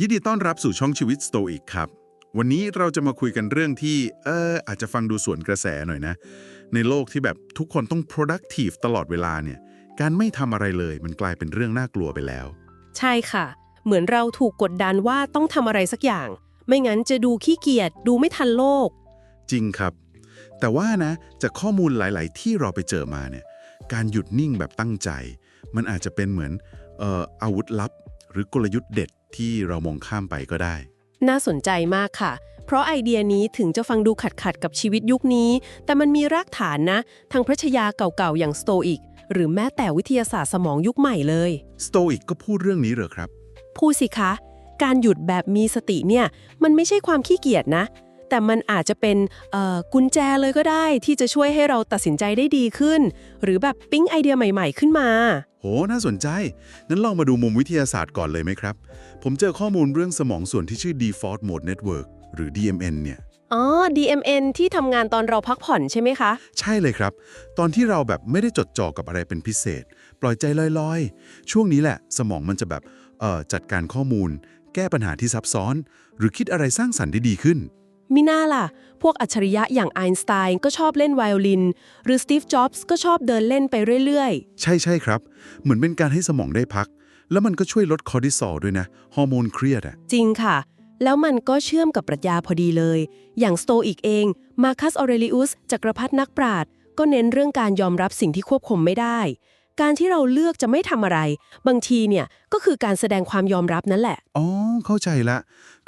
ยินดีต้อนรับสู่ช่องชีวิตสโตอิกครับ วันนี้เราจะมาคุยกันเรื่องที่ เอออาจจะฟังดูสวนกระแสหน่อยนะ ในโลกที่แบบทุกคนต้อง productive ตลอดเวลาเนี่ย การไม่ทำอะไรเลยมันกลายเป็นเรื่องน่ากลัวไปแล้ว ใช่ค่ะ เหมือนเราถูกกดดันว่าต้องทำอะไรสักอย่าง ไม่งั้นจะดูขี้เกียจดูไม่ทันโลก จริงครับ แต่ว่านะ จากข้อมูลหลาย ๆ ที่เราไปเจอมาเนี่ย การหยุดนิ่งแบบตั้งใจ มันอาจจะเป็นเหมือนเอ่ออาวุธลับ หรือกลยุทธ์เด็ด ที่เรามองข้ามไปก็ได้ น่าสนใจมากค่ะ เพราะไอเดียนี้ถึงจะฟังดูขัดขัดๆกับชีวิตยุคนี้ แต่มันมีรากฐานนะ ทางพระชยาเก่าๆ อย่างสโตอิก หรือแม้แต่วิทยาศาสตร์สมองยุคใหม่เลยสโตอิกก็พูดเรื่องนี้เหรอครับ พูดสิคะ การหยุดแบบมีสติเนี่ย มันไม่ใช่ความขี้เกียจนะ แต่มันอาจจะเป็นเอ่อกุญแจเลยก็ได้ที่จะช่วยให้เราตัดสินใจได้ดีขึ้น หรือแบบปิ๊งไอเดียใหม่ ๆ ขึ้นมา โห น่าสนใจงั้นลองมาดูมุมวิทยาศาสตร์ก่อนเลยไหมครับ ผมเจอข้อมูลเรื่องสมองส่วนที่ชื่อ default mode network หรือ DMN เนี่ยอ๋อ DMN ที่ทำงานตอนเราพักผ่อนใช่ไหมคะ ใช่เลยครับ ตอนที่เราแบบไม่ได้จดจ่อกับอะไรเป็นพิเศษ ปล่อยใจลอยๆ ช่วงนี้แหละ สมองมันจะแบบเอ่อจัดการข้อมูล แก้ปัญหาที่ซับซ้อน หรือคิดอะไรสร้างสรรค์ได้ดีขึ้น มิน่าล่ะ พวกอัจฉริยะอย่างไอน์สไตน์ก็ชอบเล่นไวโอลิน หรือสตีฟ จ็อบส์ก็ชอบเดินเล่นไปเรื่อยใช่ใช่ครับ เหมือนเป็นการให้สมองได้พัก แล้วมันก็ช่วยลดคอร์ติซอลด้วยนะ ฮอร์โมนเครียดอะๆจริงค่ะ แล้วมันก็เชื่อมกับปรัชญาพอดีเลย อย่างสโตอิกเอง มาคัสออเรลิอุสจักรพรรดินักปราชญ์ก็เน้นเรื่องการยอมรับสิ่งที่ควบคุมไม่ได้ การที่เราเลือกจะไม่ทำอะไร บางทีเนี่ยก็คือการแสดงความยอมรับนั่นแหละ อ๋อ เข้าใจละ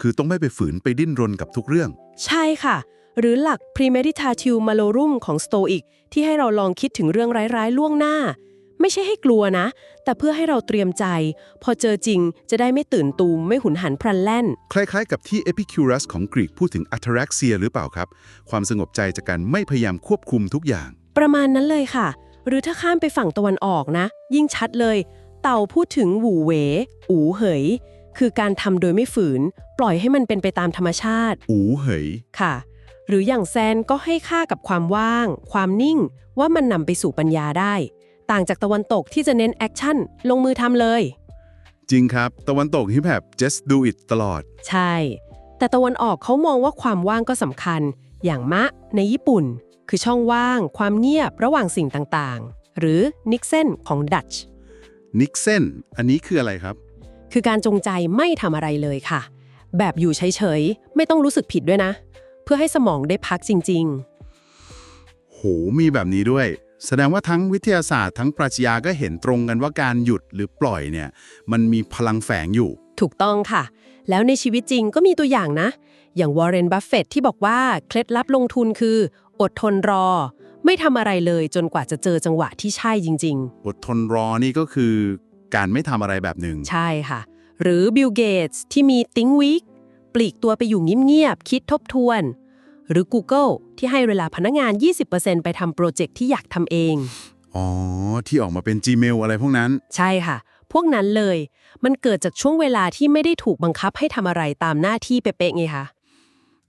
คือต้องไม่ไปฝืนไปดิ้นรนกับทุกเรื่อง ใช่ค่ะ หรือหลัก premeditative malorum ของ Stoic ที่ให้เราลองคิดถึงเรื่องร้ายๆล่วงหน้า ไม่ใช่ให้กลัวนะ แต่เพื่อให้เราเตรียมใจ พอเจอจริงจะได้ไม่ตื่นตูม ไม่หุนหันพลันแล่น คล้ายๆ กับที่เอพิคิวรัสของกรีกพูดถึง ataraxia หรือเปล่าครับ ความสงบใจจากการไม่พยายามควบคุมทุกอย่าง ประมาณนั้นเลยค่ะ หรือถ้าข้ามไปฝั่งตะวันออกนะ ยิ่งชัดเลย เต่าพูดถึงหวูเหว อูเหย คือการทำโดยไม่ฝืน ปล่อยให้มันเป็นไปตามธรรมชาติ อูเหยค่ะ หรืออย่างแซนก็ให้ค่ากับความว่าง ความนิ่ง ว่ามันนำไปสู่ปัญญาได้ ต่างจากตะวันตกที่จะเน้นแอคชั่น ลงมือทำเลย จริงครับ ตะวันตกฮิปแบบ just do it ตลอด ใช่ แต่ตะวันออกเขามองว่าความว่างก็สำคัญ อย่างมะในญี่ปุ่น คือช่องว่าง ความเงียบระหว่างสิ่งต่างๆ หรือนิกเซนของดัตช์นิกเซนอันนี้คืออะไรครับ คือการจงใจไม่ทำอะไรเลยค่ะ แบบอยู่เฉยๆ ไม่ต้องรู้สึกผิดด้วยนะ เพื่อให้สมองได้พักจริงๆโห มีแบบนี้ด้วย แสดงว่าทั้งวิทยาศาสตร์ทั้งปรัชญาก็เห็นตรงกันว่าการหยุดหรือปล่อยเนี่ย มันมีพลังแฝงอยู่ถูกต้องค่ะ แล้วในชีวิตจริงก็มีตัวอย่างนะ อย่างวอร์เรน บัฟเฟตที่บอกว่า เคล็ดลับลงทุนคือ อดทนรอ ไม่ทำอะไรเลยจนกว่าจะเจอจังหวะที่ใช่จริงอดทนรอนี่ก็คือ การไม่ทำอะไรแบบหนึ่งๆใช่ค่ะ หรือบิลเกตส์ที่มี Think Week ปลีกตัวไปอยู่เงียบๆคิดทบทวน หรือ Google ที่ให้เวลาพนักงาน 20%ไปทำโปรเจกต์ที่อยากทำเอง อ๋อ ที่ออกมาเป็น Gmail อะไรพวกนั้น ใช่ค่ะ พวกนั้นเลย มันเกิดจากช่วงเวลาที่ไม่ได้ถูกบังคับให้ทำอะไรตามหน้าที่เป๊ะๆไงคะ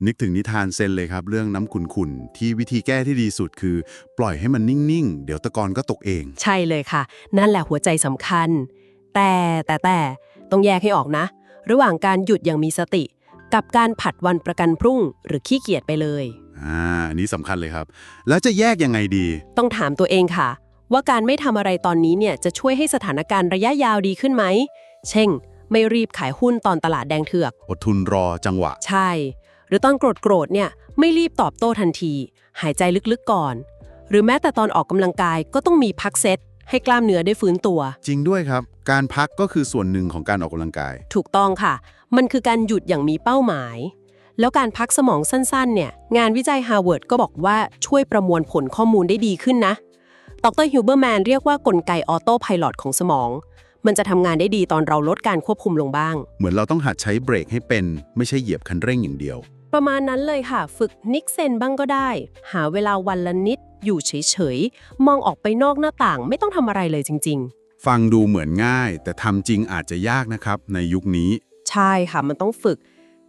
นึกถึงนิทานเซนเลยครับ เรื่องน้ำขุนๆ ที่วิธีแก้ที่ดีสุดคือ ปล่อยให้มันนิ่งๆ เดี๋ยวตะกอนก็ตกเอง ใช่เลยค่ะ นั่นแหละหัวใจสำคัญ แต่แต่แต่ ต้องแยกให้ออกนะ ระหว่างการหยุดอย่างมีสติ กับการผัดวันประกันพรุ่ง หรือขี้เกียจไปเลย อ่าอันนี้สำคัญเลยครับ แล้วจะแยกยังไงดี ต้องถามตัวเองค่ะ ว่าการไม่ทำอะไรตอนนี้เนี่ยจะช่วยให้สถานการณ์ระยะยาวดีขึ้นไหม เช่น ไม่รีบขายหุ้นตอนตลาดแดงเถือก อดทุนรอจังหวะ ใช่ หรือตอนโกรธโกรธๆเนี่ยไม่รีบตอบโต้ทันที หายใจลึกๆก่อน หรือแม้แต่ตอนออกกำลังกายก็ต้องมีพักเซต ให้กล้ามเนื้อได้ฟื้นตัว จริงด้วยครับ การพักก็คือส่วนหนึ่งของการออกกำลังกาย ถูกต้องค่ะ มันคือการหยุดอย่างมีเป้าหมาย แล้วการพักสมองสั้นๆ เนี่ย งานวิจัยฮาร์วาร์ดก็บอกว่าช่วยประมวลผลข้อมูลได้ดีขึ้นนะ ดรฮิวเบอร์แมนเรียกว่ากลไกออโต้ไพลอตของสมอง มันจะทำงานได้ดีตอนเราลดการควบคุมลงบ้าง เหมือนเราต้องหัดใช้เบรกให้เป็น ไม่ใช่เหยียบคันเร่งอย่างเดียว ประมาณนั้นเลยค่ะ ฝึกนิกเซนบ้างก็ได้ หาเวลาวันละนิด อยู่เฉยๆ มองออกไปนอกหน้าต่างไม่ต้องทำอะไรเลยจริง ๆ ฟังดูเหมือนง่าย แต่ทำจริงอาจจะยากนะครับ ในยุคนี้ ใช่ค่ะมันต้องฝึก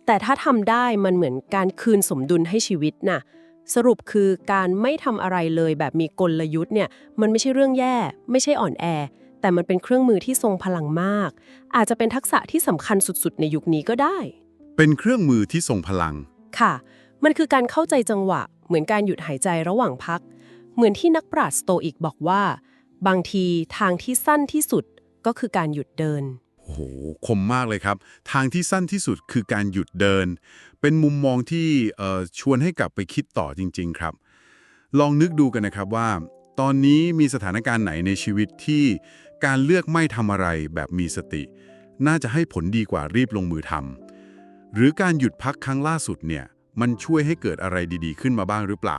แต่ถ้าทำได้มันเหมือนการคืนสมดุลให้ชีวิตน่ะสรุปคือการไม่ทำอะไรเลยแบบมีกลยุทธ์เนี่ยมันไม่ใช่เรื่องแย่ ไม่ใช่อ่อนแอ แต่มันเป็นเครื่องมือที่ทรงพลังมาก อาจจะเป็นทักษะที่สำคัญสุดๆ ในยุคนี้ก็ได้ เป็นเครื่องมือที่ทรงพลังค่ะ มันคือการเข้าใจจังหวะ เหมือนการหยุดหายใจระหว่างพัก เหมือนที่นักปราชญ์สโตอิกบอกว่า บางทีทางที่สั้นที่สุดก็คือการหยุดเดิน โอ้โห คมมากเลยครับ ทางที่สั้นที่สุดคือการหยุดเดิน เป็นมุมมองที่ชวนให้กลับไปคิดต่อจริง ๆ ครับ ลองนึกดูกันนะครับว่า ตอนนี้มีสถานการณ์ไหนในชีวิตที่การเลือกไม่ทำอะไรแบบมีสติ น่าจะให้ผลดีกว่ารีบลงมือทำหรือการหยุดพักครั้งล่าสุดเนี่ย มันช่วยให้เกิดอะไรดีๆ ขึ้นมาบ้างหรือเปล่า